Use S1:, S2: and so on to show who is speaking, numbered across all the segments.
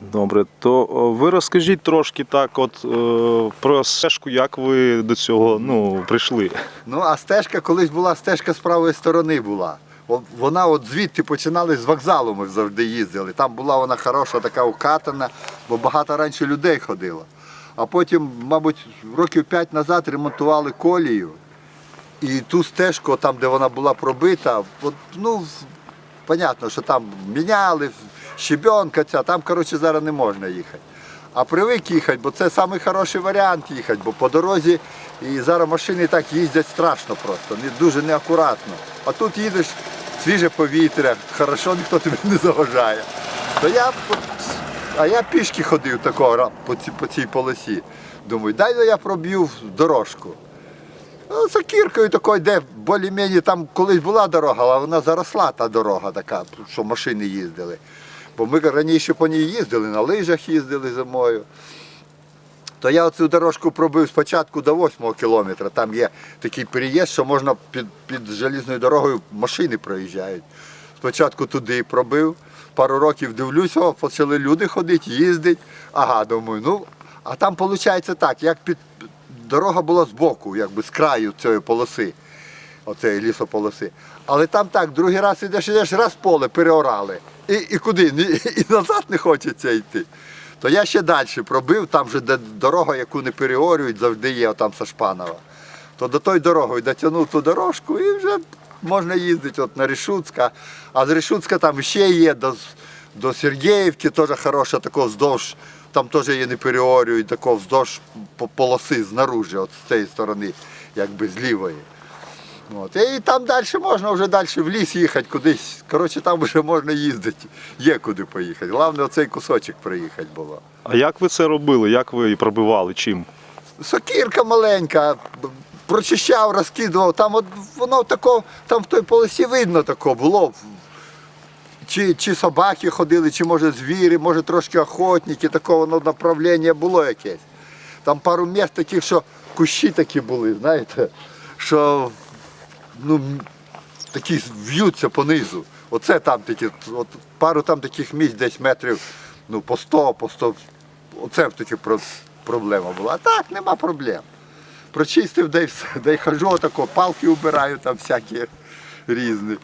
S1: Добре, то ви розкажіть трошки так, от е, про стежку, як ви до цього ну, прийшли.
S2: Ну, а стежка колись була, стежка з правої сторони була. Вона от звідти починали з вокзалу, ми завжди їздили. Там була вона хороша, така укатана, бо багато раніше людей ходило. А потім, мабуть, років п'ять назад ремонтували колію. І ту стежку, там, де вона була пробита, от, ну, понятно, що там міняли, щебенка ця, там, коротше, зараз не можна їхати. А привик їхати, бо це найкращий варіант їхати, бо по дорозі і зараз машини так їздять страшно просто, дуже неакуратно. А тут їдеш, свіже повітря, хорошо, ніхто тобі не заважає. То я, а я пішки ходив такого по цій полосі. Думаю, дай я проб'ю дорожку. Ну, сокіркою такою, де більш-менш там колись була дорога, але вона заросла та дорога така, що машини їздили. Бо ми раніше по ній їздили, на лижах їздили зимою. То я оцю дорожку пробив спочатку до 8 кілометра. Там є такий переїзд, що можна під, під желізною дорогою машини проїжджають. Спочатку туди пробив, пару років дивлюсь, о, почали люди ходити, їздить. Ага, думаю, ну, а там виходить так, як під дорога була збоку, якби з краю цієї полоси, оцеї лісополоси. Але там так, другий раз ідеш, ідеш, раз поле переорали. І, і куди? Ні, І назад не хочеться йти. То я ще далі пробив, там вже де дорога, яку не переорюють, завжди є там Сашпанова. То до тої дороги дотягнув ту дорожку і вже можна їздити от на Рішуцька. А з Рішуцька там ще є до, до Сергіївки, теж хороша такого вздовж, там теж її не переорюють, такого вздовж полоси знаружи, от з цієї сторони, якби з лівої. От. І там далі можна вже далі в ліс їхати кудись. Коротше, там вже можна їздити, є куди поїхати. Головне оцей кусочок проїхати було.
S1: А як ви це робили? Як ви пробивали? Чим?
S2: Сокірка маленька, прочищав, розкидував. Там от воно тако, там в той полосі видно тако було. Чи, чи собаки ходили, чи може звірі, може трошки охотники, такого воно направлення було якесь. Там пару місць таких, що кущі такі були, знаєте, що ну, такі в'ються понизу. Оце там такі, от пару там таких місць десь метрів ну, по 100, по 100. Оце таки про- проблема була. А так, нема проблем. Прочистив, де й все, де й хожу, отако, палки убираю там всякі різні.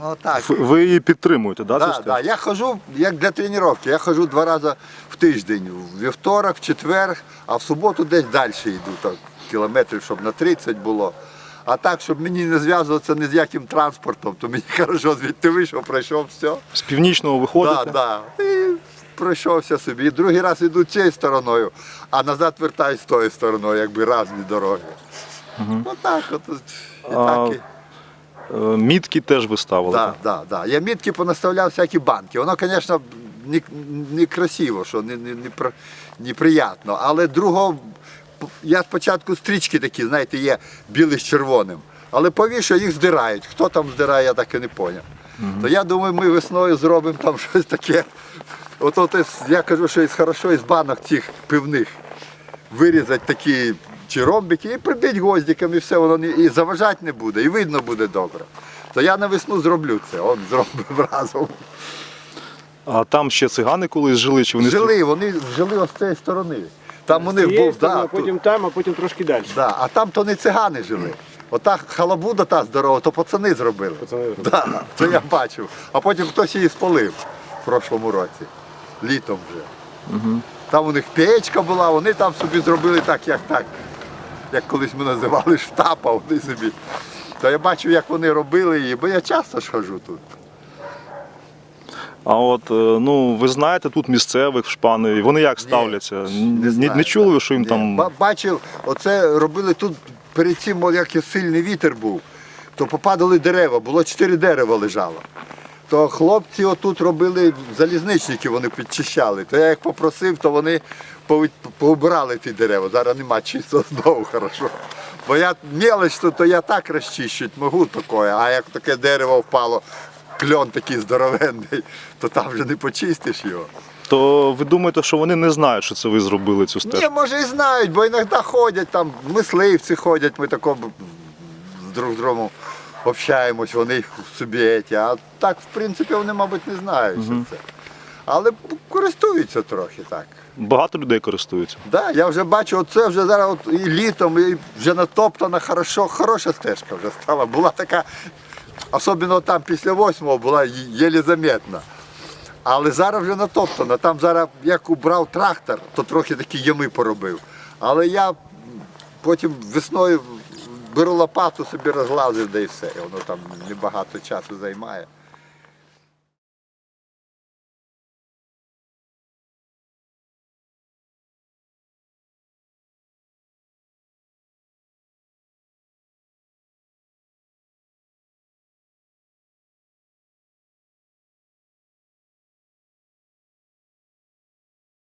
S2: Ну так.
S1: Ви- її підтримуєте, да,
S2: Да, да. Я хожу як для тренування. Я хожу два рази в тиждень. В вівторок, в четвер, а в суботу десь далі йду, так, кілометрів, щоб на 30 було. А так, щоб мені не зв'язуватися ні з яким транспортом, то мені хорошо звідти вийшов, пройшов все.
S1: З північного виходите?
S2: Да, да. І пройшовся собі. І другий раз йду цією стороною, а назад вертаюсь тою стороною, якби різні дороги. Угу. Отак, от, от, і
S1: А,
S2: так. і-
S1: Мітки теж ви ставили?
S2: Да, да, да. Я мітки понаставляв всякі банки. Воно, звісно, не, не красиво, що не, не, не, неприятно. Але другого, я спочатку стрічки такі, знаєте, є білий з червоним. Але повіщо їх здирають. Хто там здирає, я так і не зрозумів. То я думаю, ми весною зробимо там щось таке. От, от я кажу, що із хорошо із банок цих пивних вирізати такі чи ромбики і прибити гвоздиками, і все, воно не, і заважати не буде, і видно буде добре. То я на весну зроблю це, он зробив разом.
S1: А там ще цигани колись жили, чи вони
S2: Жили, вони жили ось з цієї сторони. Там у них був, да,
S3: а потім там, а потім трошки далі.
S2: да, а там то не цигани жили. Ота халабуда та здорова, то пацани зробили.
S3: Пацани зробили.
S2: Да, це я бачив. А потім хтось її спалив в прошлому році, літом вже. Там у них печка була, вони там собі зробили так, як так. Як колись ми називали штапа, вони собі. То я бачив, як вони робили її, бо я часто ж хожу тут.
S1: А от е, ну ви знаєте тут місцевих в Шпанові, вони як ставляться? Не,
S2: знаю,
S1: не чули ви, що їм
S2: Ні.
S1: там.
S2: Бачив, оце робили тут перед цим, як сильний вітер був, то попадали дерева, було чотири дерева лежало. То хлопці отут робили залізничники, вони підчищали. То я їх попросив, то вони поубирали ті дерева. Зараз нема чисто знову хорошо. Бо я мелоч, то, то я так розчищити можу таке, а як таке дерево впало, кльон такий здоровенний, то там вже не почистиш його.
S1: То ви думаєте, що вони не знають, що це ви зробили цю
S2: Ні,
S1: стежку?
S2: може і знають, бо іноді ходять там, мисливці ходять, ми тако друг з другом общаємось, вони їх собі. ті, А так, в принципі, вони, мабуть, не знають, що це. Але користуються трохи так.
S1: Багато людей користуються.
S2: Да, я вже бачу, оце вже зараз от і літом, і вже натоптана хорошо, хороша стежка вже стала. Була така, особливо там після восьмого була єлі заметна. Але зараз вже натоптана. Там зараз як убрав трактор, то трохи такі ями поробив. Але я потім весною беру лопату, собі розглазив, да і все. І Воно там небагато часу займає.